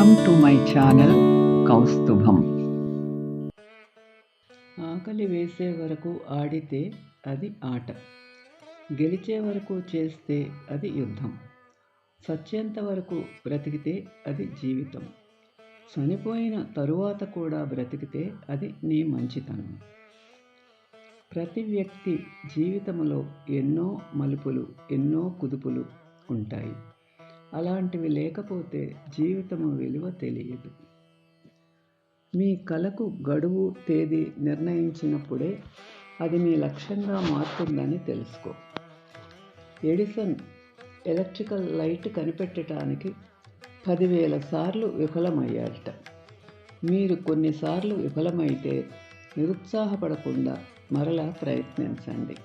Welcome to my channel Kaustubham. ఆకలి వేసే వరకు ఆడితే అది ఆట. గెలిచే వరకు చేస్తే అది యుద్ధం. సత్యంత వరకు బ్రతికితే అది జీవితం. చనిపోయిన తరువాత కూడా బ్రతికితే అది నీ మంచితనం. ప్రతి వ్యక్తి జీవితంలో ఎన్నో మలుపులు ఎన్నో కుదుపులు ఉంటాయి. అలాంటివి లేకపోతే జీవితము విలువ తెలియదు. మీ కలకు గడువు తేదీ నిర్ణయించినప్పుడే అది మీ లక్ష్యంగా మారుతుందని తెలుసుకో. ఎడిసన్ ఎలక్ట్రికల్ లైట్ కనిపెట్టడానికి పదివేల సార్లు విఫలమయ్యాడట. మీరు కొన్నిసార్లు విఫలమైతే నిరుత్సాహపడకుండా మరలా ప్రయత్నించండి.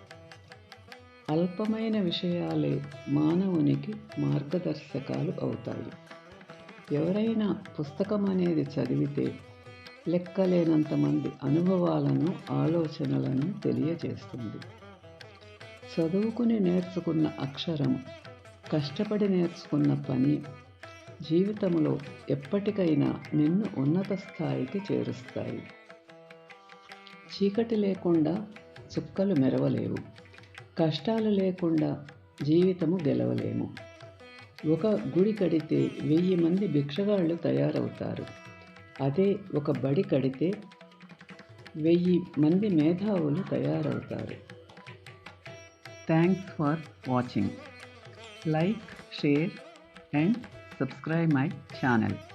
అల్పమైన విషయాలే మానవునికి మార్గదర్శకాలు అవుతాయి. ఎవరైనా పుస్తకం అనేది చదివితే లెక్కలేనంతమంది అనుభవాలను ఆలోచనలను తెలియజేస్తుంది. చదువుకుని నేర్చుకున్న అక్షరం కష్టపడి నేర్చుకున్న పని జీవితంలో ఎప్పటికైనా నిన్ను ఉన్నత స్థాయికి చేరుస్తాయి. చీకటి లేకుండా చుక్కలు మెరవలేవు. కష్టాలు లేకుండా జీవితము గెలవలేము. ఒక గుడి కడితే వెయ్యి మంది భిక్షగాళ్ళు తయారవుతారు. అదే ఒక బడి కడితే వెయ్యి మంది మేధావులు తయారవుతారు. Thanks for watching like share and subscribe my channel